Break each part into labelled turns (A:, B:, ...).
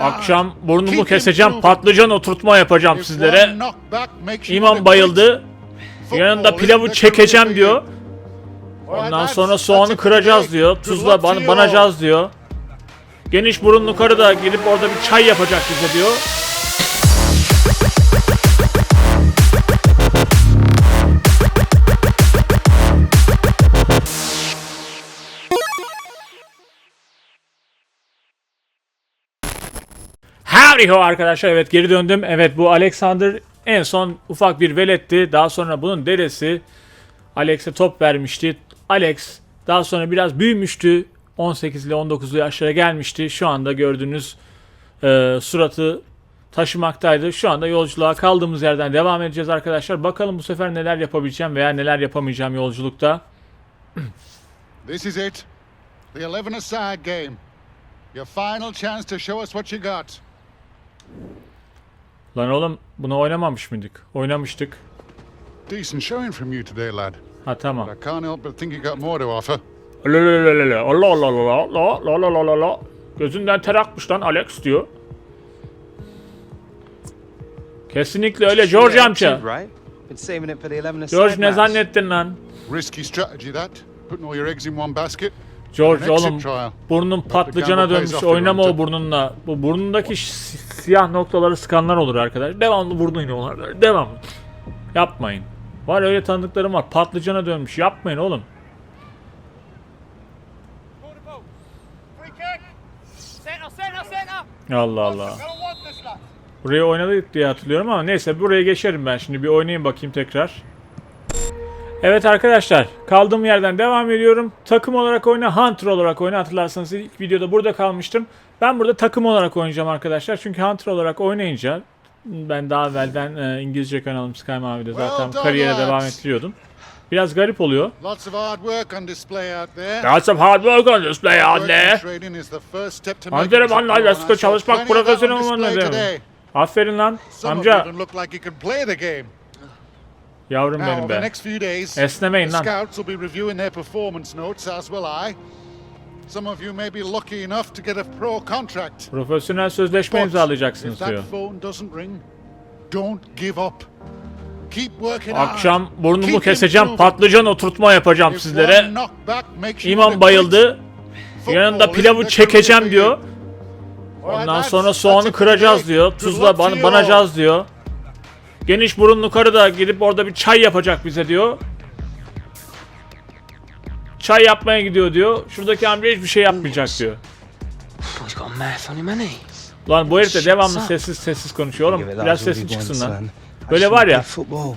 A: Akşam burnumu keseceğim, patlıcan oturtma yapacağım sizlere. İmam bayıldı. Yanında pilavı çekeceğim diyor. Ondan sonra soğanı kıracağız diyor. Tuzla ban banacağız diyor. Geniş burunlu karı da gelip orada bir çay yapacak bize diyor. Howdy ho arkadaşlar evet geri döndüm. Evet bu Alexander en son ufak bir veletti. Daha sonra bunun dedesi Alex'e top vermişti. Alex daha sonra biraz büyümüştü. 18 ile 19'lu yaşlara gelmişti. Şu anda gördüğünüz e, suratı taşımaktaydı. Şu anda yolculuğa kaldığımız yerden devam edeceğiz arkadaşlar. Bakalım bu sefer neler yapabileceğim veya neler yapamayacağım yolculukta.
B: This is it. The 11-a-side game. Your final chance to show us what you got.
A: Lan oğlum bunu oynamamış mıydık? Oynamıştık.
B: Decent showing from you today, lad.
A: Ha tamam.
B: I can't help but think you got more to offer.
A: Allah Allah Allah Allah Allah Allah Allah Gözünden ter akmış lan Alex diyor. Kesinlikle öyle George amca. George ne zannettin lan?
B: Risky strategy that. Putting all your eggs in one basket.
A: George oğlum burnun patlıcana dönmüş oynama o burnunla. Bu burnundaki si- siyah noktaları sıkanlar olur arkadaş. Devamlı burnu böyle. Devamlı. Yapmayın. Var öyle tanıdıklarım var. Patlıcana dönmüş. Yapmayın oğlum. Allah Allah. Buraya oynadık diye hatırlıyorum ama neyse buraya geçerim ben şimdi bir oynayayım bakayım tekrar. Evet arkadaşlar kaldığım yerden devam ediyorum. Takım olarak oyna, Hunter olarak oyna. Hatırlarsanız ilk videoda burada kalmıştım. Ben burada takım olarak oynayacağım arkadaşlar. Çünkü Hunter olarak oynayınca ben daha evvelden e, İngilizce kanalım Sky Mavi'de zaten
B: Well
A: kariyere devam ettiriyordum. Biraz garip oluyor.
B: Lots of hard work on display out there.
A: Lots of hard work on display out there.
B: and training is the first step to
A: Antrenman
B: making us a pro,
A: hala
B: and I
A: sıkı çalışmak profesyonel olmanı. Aferin lan amca. Yavrum benim be. Esnemeyin lan.
B: Scouts will be reviewing their performance notes as will I. Some of you may be lucky enough to get a pro contract.
A: Profesyonel sözleşme imzalayacaksınız diyor.
B: phone doesn't ring, don't give up. Keep working
A: Akşam burnumu keseceğim, patlıcan oturtma yapacağım sizlere. İmam bayıldı. Yanında pilavı çekeceğim diyor. Ondan sonra soğanı kıracağız diyor. Tuzla ban banacağız diyor. Geniş burunlu karı da gidip orada bir çay yapacak bize diyor. Çay yapmaya gidiyor diyor. Şuradaki amca hiçbir şey yapmayacak diyor. Lan bu herif de devamlı sessiz sessiz konuşuyor oğlum. Biraz
C: sesi
A: çıksın lan. Böyle var ya,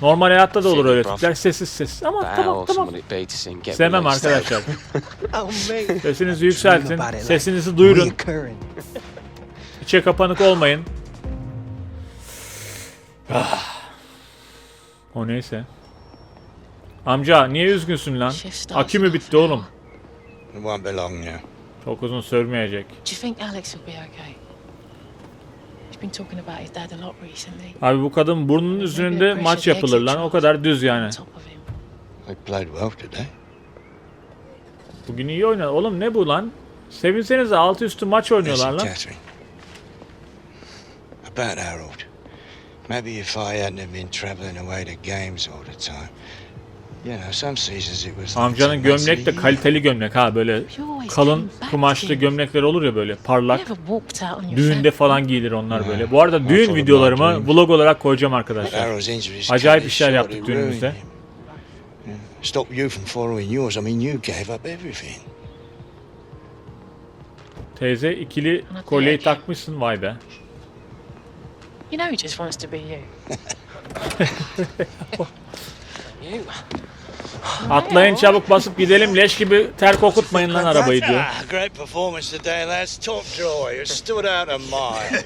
A: normal hayatta da olur öyle tipler sessiz sessiz ama tamam tamam. Sevmem arkadaşlar. Sesinizi yükseltin, sesinizi duyurun. İçe kapanık olmayın. Ah. O neyse. Amca niye üzgünsün lan? Akü mü bitti oğlum?
D: It won't be long now.
A: Çok uzun sürmeyecek.
E: Do you think Alex will be okay? He's been talking about his dad a lot recently.
A: Abi bu kadın burnunun üzerinde maç yapılır lan. O kadar düz yani.
D: They played well today.
A: Bugün iyi oynadı. Oğlum ne bu lan? Sevinsenize altı üstü maç oynuyorlar lan.
D: About Harold. Maybe if I hadn't have been travelling away to games all the time. You know, some seasons it was like
A: Amcanın
D: 10 months
A: gömlek de kaliteli gömlek ha böyle kalın kumaşlı gömlekler olur ya böyle parlak. Düğünde falan giyilir onlar böyle. Bu arada düğün videolarımı vlog olarak koyacağım arkadaşlar. Acayip işler yaptık düğünümüzde.
D: Stop you from following yours. I mean, you gave up everything.
A: Teyze ikili kolyeyi takmışsın vay be.
E: You know he just wants to be you.
F: You.
A: Atlayın çabuk basıp gidelim leş gibi ter kokutmayın lan arabayı diyor.
D: Great performance today, lads. Top draw. You stood out a mile.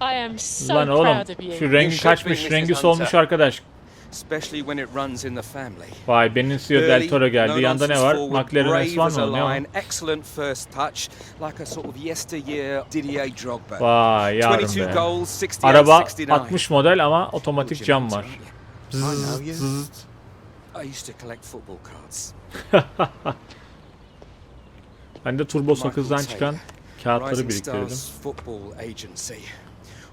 E: I am so
A: Lan oğlum
E: proud of you.
A: şu rengi kaçmış rengi solmuş arkadaş.
G: Especially when it runs in the family.
A: Vay Benicio del Toro geldi. Yanda ne var? McLaren
G: brave
A: S1
G: as
A: mı? Ne o?
G: lion, excellent first touch, like a sort of yesteryear Didier Drogba.
A: Vay yavrum
G: 22
A: be.
G: goals, 68,
A: Araba
G: 69.
A: 60 model ama otomatik cam var. Zzzz.
G: I used to collect football cards.
A: Ben de turbo sakızdan çıkan kağıtları
G: Rising
A: biriktirdim.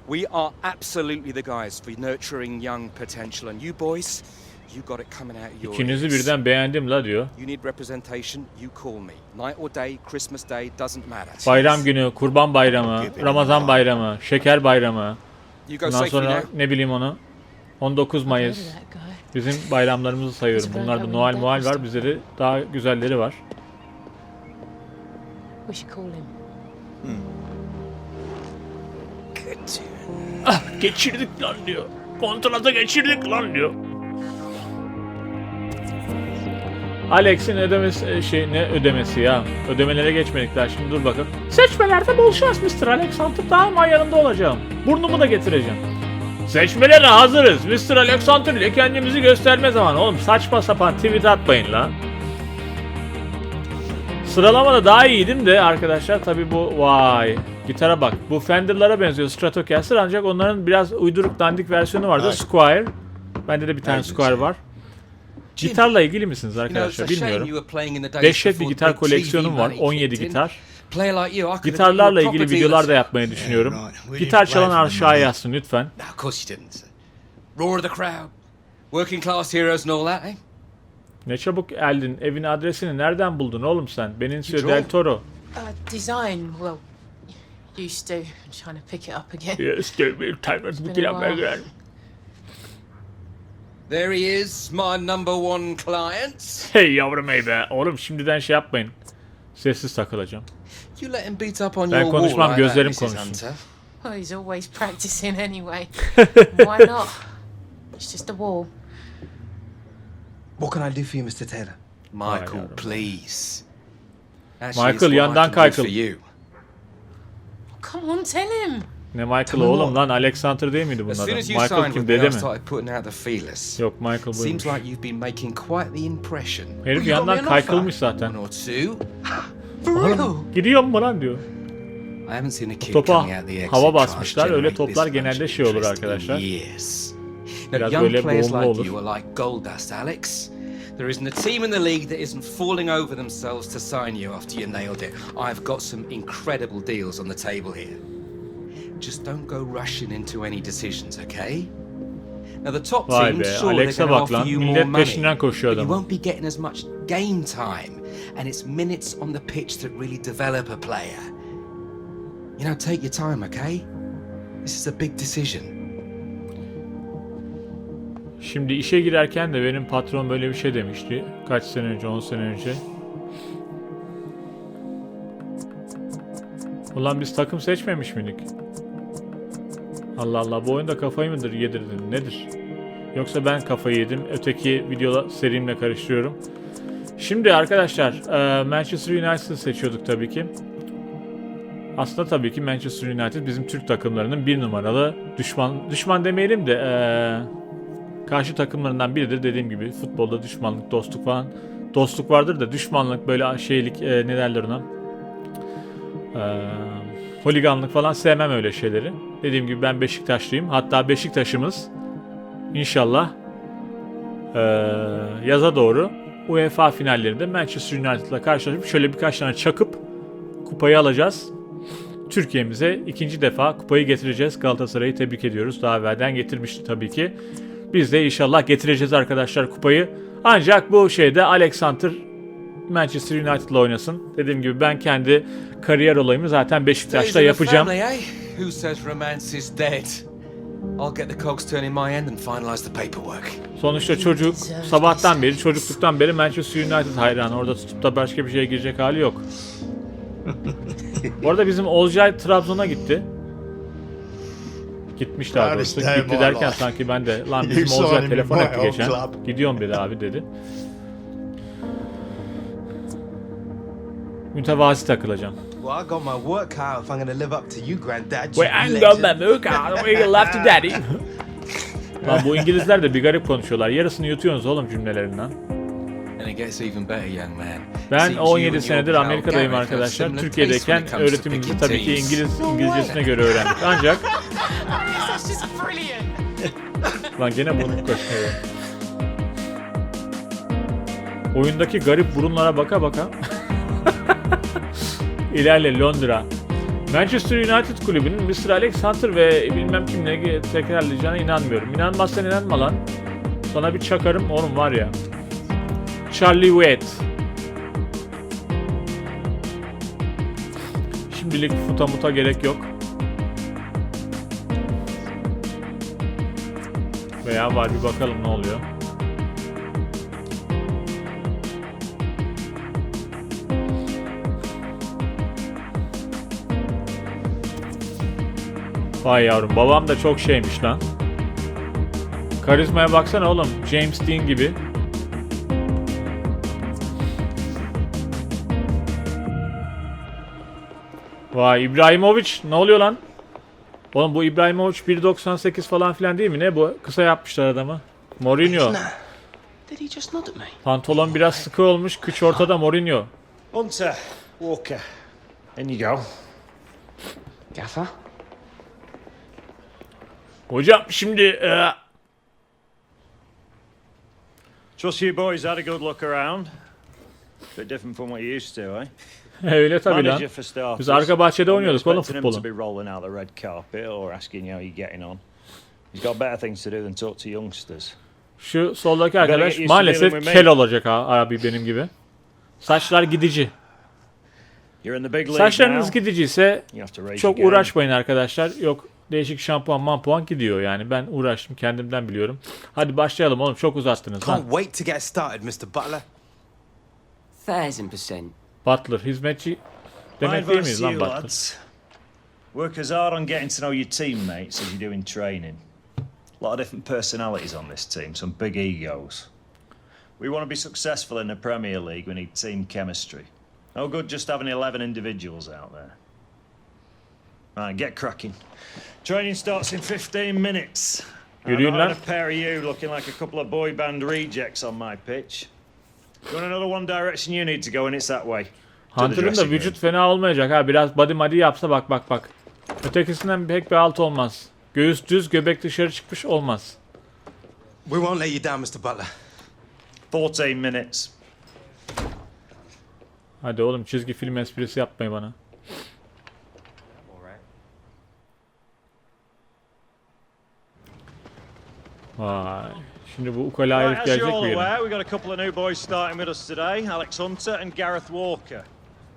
G: We are absolutely the guys for nurturing young potential, and you boys, you got it coming out of your
A: İkinizi
G: ears.
A: birden beğendim la diyor.
G: You need representation, you call me. Night or day, Christmas Day, doesn't matter.
A: Bayram günü, kurban bayramı, Ramazan bayramı, şeker bayramı.
G: Safely
A: sonra ne bileyim onu. 19
E: Heard
A: Mayıs. Bizim bayramlarımızı sayıyorum.
E: Very
A: Bunlarda Noel Noel var. Bizde de daha güzelleri var.
E: We should call him.
A: Geçirdik lan diyor. Kontratı geçirdik lan diyor. Alex'in ödemesi e, şey ne ödemesi ya? Ödemelere geçmedik daha şimdi dur bakalım. Seçmelerde bol şans Mr. Alexander daima yanında olacağım. Burnumu da getireceğim. Seçmelere hazırız. Mr. Alexander ile kendimizi gösterme zamanı. Oğlum saçma sapan tweet atmayın lan. Sıralamada daha iyiydim de arkadaşlar tabi bu vay gitara bak bu Fender'lara benziyor Stratocaster ancak onların biraz uyduruk dandik versiyonu vardı
D: Evet.
A: Squire. Bende de bir tane
D: Evet,
A: Squire var. Gitarla ilgili misiniz arkadaşlar bilmiyorum. Dehşet bir gitar koleksiyonum var.
C: money
A: 17
C: kicked in.
A: gitar. Gitarlarla ilgili videolar da yapmayı düşünüyorum. Gitar çalan aşağıya yazsın lütfen.
C: No, of course you didn't. sir. Roar of the crowd, working class heroes and all that, eh?
A: Ne çabuk eldin. Evin adresini nereden buldun oğlum sen? Benicio del Toro.
E: Uh, design, well, used to. I'm trying to pick it up again.
A: Yes, bir tane
E: been a while.
C: There he is, my number one client.
A: Hey yavrum ey be. Oğlum şimdiden şey yapmayın. Sessiz takılacağım.
C: You let him beat up on
A: Ben
C: your
A: konuşmam,
C: wall like that,
A: gözlerim
C: Mrs.
A: konuşsun.
C: Hunter.
E: Well, he's always practicing anyway. Why not? It's just a wall.
H: What can I do for you, Mr. Taylor?
C: Michael,
A: yavrum.
C: please.
A: Michael,
C: Actually, it's what I
A: yandan
C: can do for
A: kaykıl.
C: you.
E: Come on, tell him.
A: Ne Michael oğlum
C: oğlum.
A: lan Alexander değil miydi bunun
C: As
A: adı?
C: soon as you
A: Michael
C: signed
A: kim dede mi?
C: started putting out the feelers.
A: Yok Michael buymuş.
C: Seems like you've been making quite the impression.
A: Herif yandan
C: an
A: kaykılmış
C: offer.
A: zaten.
C: One or two.
E: For real?
A: Gidiyor mu lan diyor.
C: I haven't seen a kid
A: Topa
C: coming out the exit
A: hava basmışlar. Öyle toplar genelde şey olur arkadaşlar. Biraz böyle boğumlu
C: like
A: olur.
C: You are like gold dust, Alex. There isn't a team in the league that isn't falling over themselves to sign you after you nailed it. I've got some incredible deals on the table here. Just don't go rushing into any decisions, okay? Now the top
A: Vay
C: team,
A: be,
C: sure,
A: Alex'e
C: they're going to
A: lan.
C: offer you more
A: Millet
C: money,
A: peşinden koşuyor
C: but you
A: adamın.
C: won't be getting as much game time, and it's minutes on the pitch that really develop a player. You know, take your time, okay? This is a big decision.
A: Şimdi işe girerken de benim patron böyle bir şey demişti. Kaç sene önce, 10 sene önce. Ulan biz takım seçmemiş miydik? Allah Allah bu oyunda kafayı mıdır yedirdin nedir? Yoksa ben kafayı yedim öteki video serimle karıştırıyorum. Şimdi arkadaşlar e, Manchester United seçiyorduk tabii ki. Aslında tabii ki Manchester United bizim Türk takımlarının bir numaralı düşman düşman demeyelim de e, karşı takımlarından biridir dediğim gibi futbolda düşmanlık dostluk falan dostluk vardır da düşmanlık böyle şeylik e, ne derler ona e, holiganlık falan sevmem öyle şeyleri. Dediğim gibi ben Beşiktaşlıyım. Hatta Beşiktaş'ımız inşallah e, yaza doğru UEFA finallerinde Manchester United'la karşılaşıp şöyle birkaç tane çakıp kupayı alacağız. Türkiye'mize ikinci defa kupayı getireceğiz. Galatasaray'ı tebrik ediyoruz. Daha evvelden getirmişti tabii ki. Biz de inşallah getireceğiz arkadaşlar kupayı. Ancak bu şeyde Alexander Manchester United'la oynasın. Dediğim gibi ben kendi kariyer olayımı zaten Beşiktaş'ta yapacağım.
C: eh?
A: Sonuçta çocuk sabahtan beri, çocukluktan beri Manchester United hayranı. Orada tutup da başka bir şeye girecek hali yok. Bu arada bizim Olcay Trabzon'a gitti. Gitmiş daha doğrusu. Gitti derken sanki ben de lan bizim
D: him
A: telefon etti geçen.
D: club.
A: Gidiyorum dedi abi dedi. Mütevazi takılacağım.
H: Well, I got my work cut out if I'm going to live up to you, Granddad.
A: We
H: you
A: ain't
H: legend.
A: got my milk out, we love to daddy. Lan bu İngilizler de bir garip konuşuyorlar. Yarısını yutuyorsunuz oğlum cümlelerinden. Ben
C: Seems you
A: 17
C: and your
A: senedir Amerika'dayım arkadaşlar. Türkiye'deyken öğretimimizi tabii ki. İngiliz İngilizcesine göre öğrendik. Ancak
E: That's just brilliant.
A: lan gene burnum kaşınıyor. Oyundaki garip burunlara baka baka. İlerle Londra. Manchester United kulübünün Mr. Alex Hunter ve bilmem kimle tekrarlayacağına inanmıyorum. İnanmazsan inanma lan. Sana bir çakarım oğlum var ya. Charlie Watt. Şimdilik futa muta gerek yok. Veya var bir bakalım ne oluyor. Vay yavrum babam da çok şeymiş lan. Karizmaya baksana oğlum. James Dean gibi. Vay İbrahimovic ne oluyor lan? Oğlum bu İbrahimovic 1.98 falan filan değil mi? Ne bu? Kısa yapmışlar adamı. Mourinho. Pantolon biraz sıkı olmuş. Kıç ortada Mourinho.
I: Hunter, Walker. In you go.
F: Gaffer?
A: Hocam şimdi e,
I: Trust you boys had a good look around. Bit different from what you used to, eh?
A: öyle tabii lan. Biz arka bahçede oynuyorduk oğlum
I: expecting him to
A: futbolu.
I: be rolling out the red carpet or asking you how you're getting on. He's got better things to do than talk to youngsters.
A: Şu soldaki arkadaş maalesef kel olacak ha, abi benim gibi. Saçlar gidici. Saçlarınız gidici ise çok uğraşmayın arkadaşlar. Yok değişik şampuan mampuan gidiyor yani. Ben uğraştım kendimden biliyorum. Hadi başlayalım oğlum çok uzattınız lan.
H: Can't wait to get started, Mr. Butler.
F: Thousand percent.
A: Butler hizmetçi demek değil
I: advice
A: miyiz
I: to
A: lan
I: you,
A: Butler?
I: lads. Work as hard on getting to know your teammates as you do in training. A lot of different personalities on this team, some big egos. We want to be successful in the Premier League, we need team chemistry. No good just having 11 individuals out there. Right, get cracking. Training starts in 15 minutes. Not
A: lan.
I: having a pair of you looking like a couple of boy band rejects on my pitch. You want another one direction you need to go, and it's that way.
A: Hunter'ın da vücut fena olmayacak ha. Biraz body madi yapsa bak bak bak. Ötekisinden pek bir alt olmaz. Göğüs düz, göbek dışarı çıkmış olmaz.
H: We won't let you down, Mr. Butler.
I: 14 minutes.
A: Hadi oğlum çizgi film esprisi yapmayın bana. Vay. Şimdi bu ukala herif
I: Right, as you're
A: gelecek
I: all
A: mi
I: we've got a couple of new boys starting with us today Alex Hunter and Gareth Walker.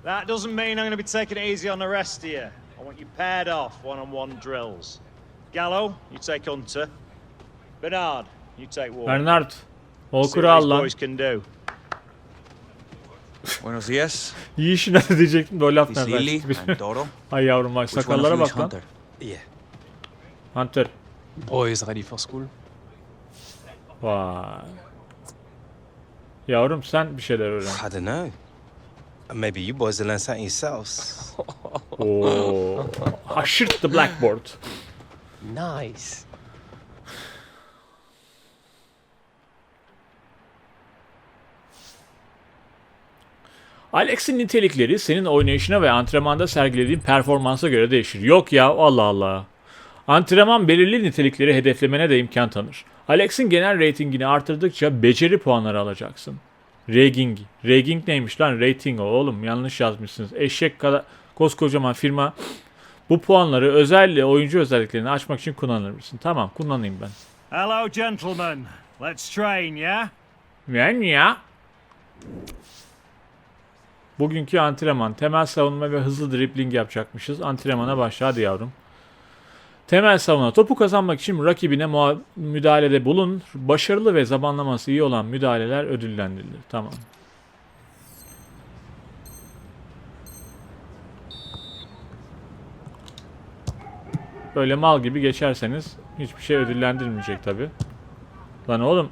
I: That doesn't mean I'm going to be taking it easy on the rest of you. I want you paired off one on one drills. Gallo, you take Hunter. Bernard, you take Walker.
A: Bernard. Walker'ı al lan.
I: boys can do.
J: Buenos días.
A: İyi işin hadi diyecektim de o laf nereden
J: Toro.
A: Ay yavrum
J: of
A: sakallara bak lan.
J: Hunter?
H: Yeah.
A: Hunter.
F: Always ready for school.
A: Vay. Yavrum sen bir şeyler öğren.
H: I don't know. Maybe you boys will learn something yourselves.
A: Oo. Haşırt the blackboard.
F: Nice.
A: Alex'in nitelikleri senin oynayışına ve antrenmanda sergilediğin performansa göre değişir. Yok ya Allah Allah. Antrenman belirli nitelikleri hedeflemene de imkan tanır. Alex'in genel reytingini artırdıkça beceri puanları alacaksın. Rating. Rating neymiş lan? Rating o oğlum. Yanlış yazmışsınız. Eşek kadar koskocaman firma. Bu puanları özel oyuncu özelliklerini açmak için kullanır mısın? Tamam kullanayım ben.
I: Hello, gentlemen. Let's train, yeah?
A: Ben ya. Bugünkü antrenman. Temel savunma ve hızlı dribling yapacakmışız. Antrenmana başla hadi yavrum. Temel savunma. Topu kazanmak için rakibine müdahalede bulun. Başarılı ve zamanlaması iyi olan müdahaleler ödüllendirilir. Tamam. Böyle mal gibi geçerseniz hiçbir şey ödüllendirilmeyecek tabi. Lan oğlum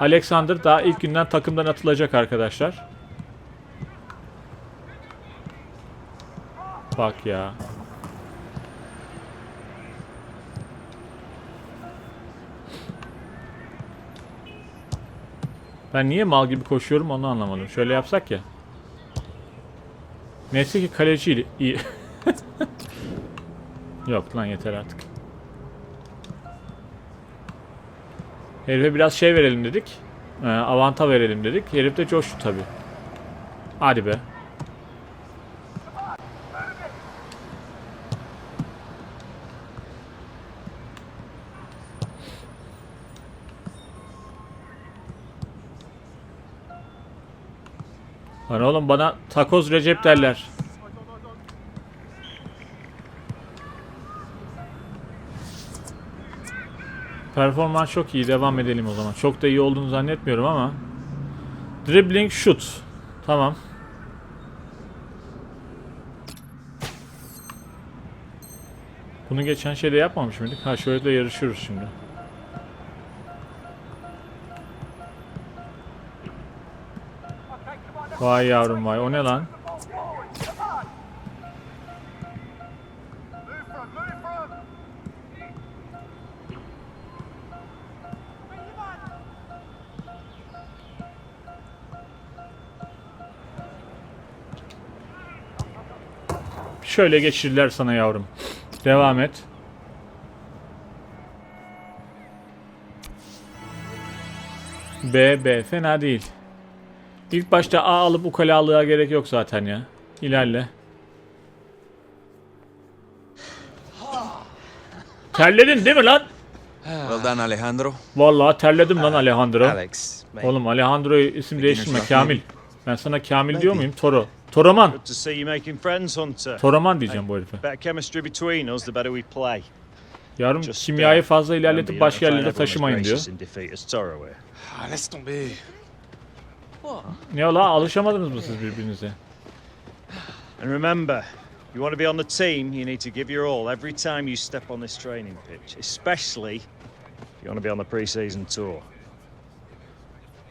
A: Alexander daha ilk günden takımdan atılacak arkadaşlar. Bak ya. Ben niye mal gibi koşuyorum onu anlamadım. Şöyle yapsak ya. Neyse ki kaleci iyi. Yok lan yeter artık. Herife biraz şey verelim dedik. Ee, avanta verelim dedik. Herif de coştu tabi. Hadi be. Lan oğlum bana takoz Recep derler. Performans çok iyi. Devam edelim o zaman. Çok da iyi olduğunu zannetmiyorum ama. Dribbling shoot. Tamam. Bunu geçen şeyde yapmamış mıydık? Ha şöyle de yarışıyoruz şimdi. Vay yavrum vay. O ne lan? Şöyle geçirdiler sana yavrum. Devam et. B, B. Fena değil. İlk başta A alıp ukalalığa gerek yok zaten ya. İlerle. Terledin değil mi lan?
C: Well done, Alejandro.
A: Vallahi terledim lan Alejandro.
H: Alex.
A: Oğlum Alejandro'yu isim değiştirme Kamil. Ben sana Kamil diyor muyum? Toro. Toroman. Toroman diyeceğim bu herife.
I: Just,
A: kimyayı
I: uh,
A: fazla ilerletip başka yerlere taşımayın diyor. Ne ola alışamadınız mı siz birbirinize?
I: And remember, you want to be on the team, you need to give your all every time you step on this training pitch, especially if you want to be on the pre-season tour.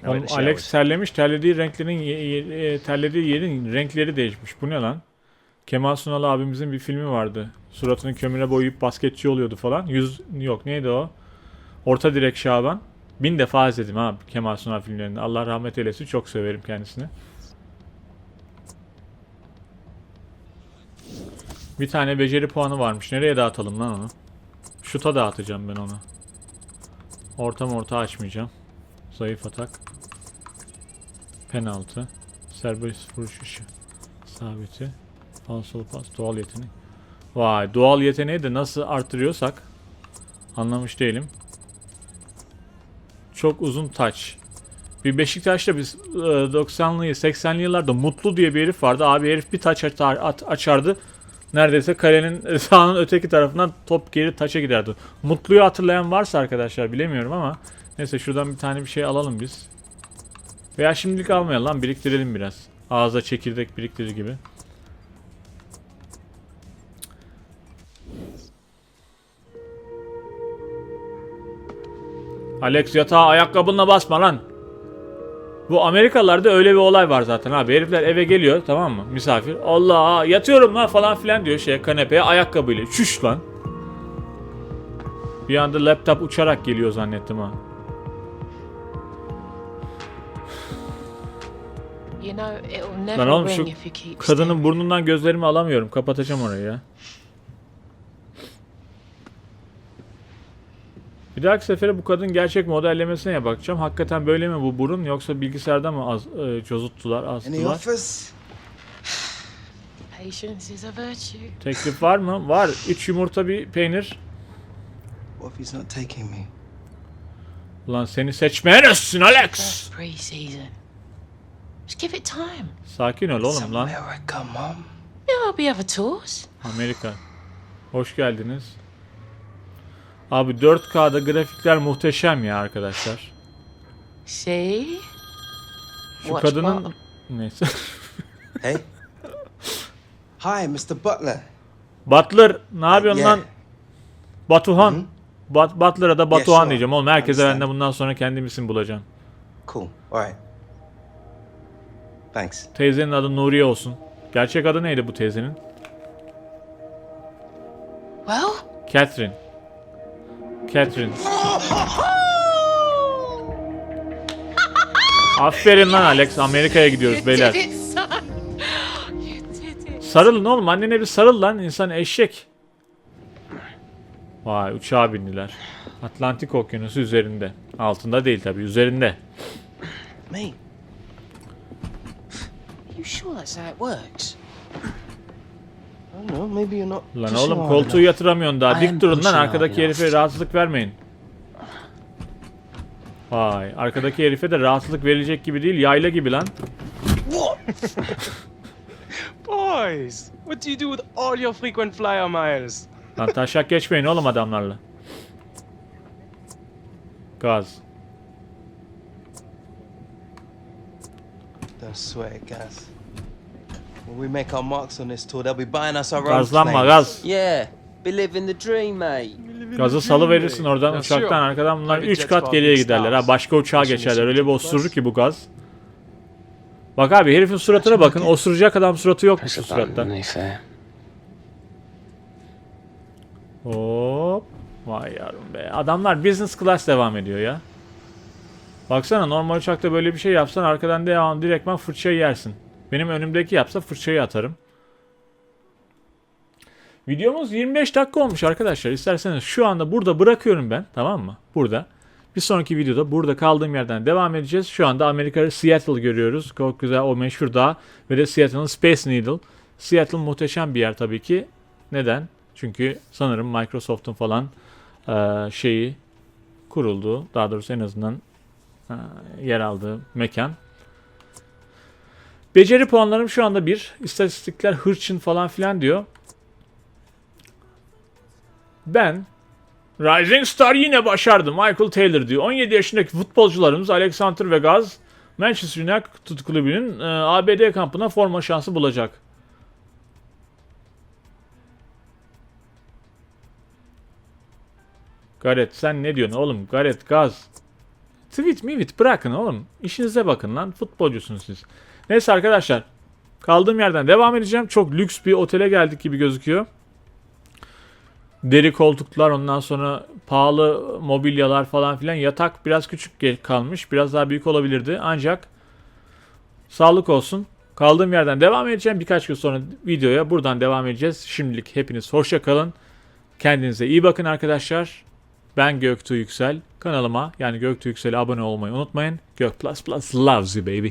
I: Now
A: Oğlum. Alex terlemiş. Terlediği renklerin ye- ye- e, terlediği yerin renkleri değişmiş. Bu ne lan? Kemal Sunal abimizin bir filmi vardı. Suratını kömüre boyayıp basketçi oluyordu falan. Yüz yok neydi o? Orta direk Şaban. Bin defa izledim ha Kemal Sunal filmlerini. Allah rahmet eylesin. Çok severim kendisini. Bir tane beceri puanı varmış. Nereye dağıtalım lan onu? Şuta dağıtacağım ben onu. Ortam orta açmayacağım. Zayıf atak. Penaltı. Serbest vuruş işi. Sabiti. Falsolu pas. Doğal yetenek. Vay doğal yeteneği de nasıl artırıyorsak anlamış değilim. Çok uzun taç. Bir Beşiktaş'ta biz e, 90'lı 80'li yıllarda Mutlu diye bir herif vardı. Abi herif bir taç atar, at- açardı. Neredeyse kalenin sahanın öteki tarafından top geri taça giderdi. Mutlu'yu hatırlayan varsa arkadaşlar bilemiyorum ama neyse şuradan bir tane bir şey alalım biz. Veya şimdilik almayalım lan biriktirelim biraz. Ağza çekirdek biriktirir gibi. Alex yatağa ayakkabınla basma lan. Bu Amerikalılarda öyle bir olay var zaten abi. Herifler eve geliyor tamam mı? Misafir. Allah yatıyorum lan falan filan diyor şey kanepeye ayakkabıyla. Çüş lan. Bir anda laptop uçarak geliyor zannettim ha.
E: You know, it'll
A: Lan oğlum şu kadının burnundan gözlerimi alamıyorum. Kapatacağım orayı ya. Bir dahaki sefere bu kadın gerçek modellemesine bakacağım. Hakikaten böyle mi bu burun yoksa bilgisayarda mı az e,
H: Any
A: astılar? Teklif var mı? Var. 3 yumurta bir peynir.
H: What if he's not taking me?
A: Ulan seni seçmeyen ölsün Alex.
E: First pre-season. Just give it time.
A: Sakin ol oğlum lan. Amerika. Hoş geldiniz. Abi 4K'da grafikler muhteşem ya arkadaşlar.
E: See?
A: Şu
E: Watch
A: kadının... Neyse.
H: Hey. Hi, Mr. Butler.
A: Butler ne yapıyorsun
H: Yeah.
A: lan? Batuhan. Bat Butler'a da Batuhan
H: sure.
A: diyeceğim oğlum. Herkese ben de bundan sonra kendim isim bulacağım.
H: Cool. All right. Thanks.
A: Teyzenin adı Nuriye olsun. Gerçek adı neydi bu teyzenin?
E: Well,
A: Catherine. Catherine. Aferin lan Alex. Amerika'ya gidiyoruz beyler. Sarılın oğlum. Annene bir sarıl lan. İnsan eşek. Vay uçağa bindiler. Atlantik Okyanusu üzerinde. Altında değil tabi üzerinde.
H: Mate.
F: you sure that's how it works?
H: Know, maybe you're not.
A: Lan oğlum koltuğu yatıramıyorsun daha. Dik durun lan arkadaki herife rahatsızlık vermeyin. Vay arkadaki herife de rahatsızlık verilecek gibi değil yayla gibi lan.
F: Boys, what do you do with all your frequent flyer miles?
A: Lan taşak geçmeyin oğlum adamlarla. Gaz.
H: Don't sweat guys. When we make our marks on this tour, they'll be buying us our own
A: Gazlanma
H: planes.
A: gaz.
F: Yeah, be living the dream, mate.
A: Gazı salı verirsin oradan
F: Ya
A: uçaktan arkadan bunlar
F: Maybe
A: 3
F: jets
A: kat geriye giderler ha.
F: stars.
A: Başka uçağa geçerler. Öyle bir osurur ki bu gaz. Bak abi herifin suratına bakın. Osuracak adam suratı yokmuş şu suratta. Hop. Vay yavrum be. Adamlar business class devam ediyor ya. Baksana normal uçakta böyle bir şey yapsan arkadan devam direktman fırçayı yersin. Benim önümdeki yapsa fırçayı atarım. Videomuz 25 dakika olmuş arkadaşlar. İsterseniz şu anda burada bırakıyorum ben. Tamam mı? Burada. Bir sonraki videoda burada kaldığım yerden devam edeceğiz. Şu anda Amerika'da Seattle görüyoruz. Çok güzel o meşhur dağ. Ve de Seattle'ın Space Needle. Seattle muhteşem bir yer tabii ki. Neden? Çünkü sanırım Microsoft'un falan eee, şeyi kurulduğu, daha doğrusu en azından eee, yer aldığı mekan. Beceri puanlarım şu anda bir. İstatistikler hırçın falan filan diyor. Ben Rising Star yine başardı. Michael Taylor diyor. 17 yaşındaki futbolcularımız Alexander ve Gaz Manchester United kulübünün e, ABD kampına forma şansı bulacak. Gareth sen ne diyorsun oğlum? Gareth Gaz. Tweet mi tweet bırakın oğlum. İşinize bakın lan. Futbolcusunuz siz. Neyse arkadaşlar. Kaldığım yerden devam edeceğim. Çok lüks bir otele geldik gibi gözüküyor. Deri koltuklar ondan sonra pahalı mobilyalar falan filan. Yatak biraz küçük kalmış. Biraz daha büyük olabilirdi. Ancak sağlık olsun. Kaldığım yerden devam edeceğim. Birkaç gün sonra videoya buradan devam edeceğiz. Şimdilik hepiniz hoşça kalın. Kendinize iyi bakın arkadaşlar. Ben Göktuğ Yüksel. Kanalıma yani Göktuğ Yüksel'e abone olmayı unutmayın. Gök Plus Plus loves you baby.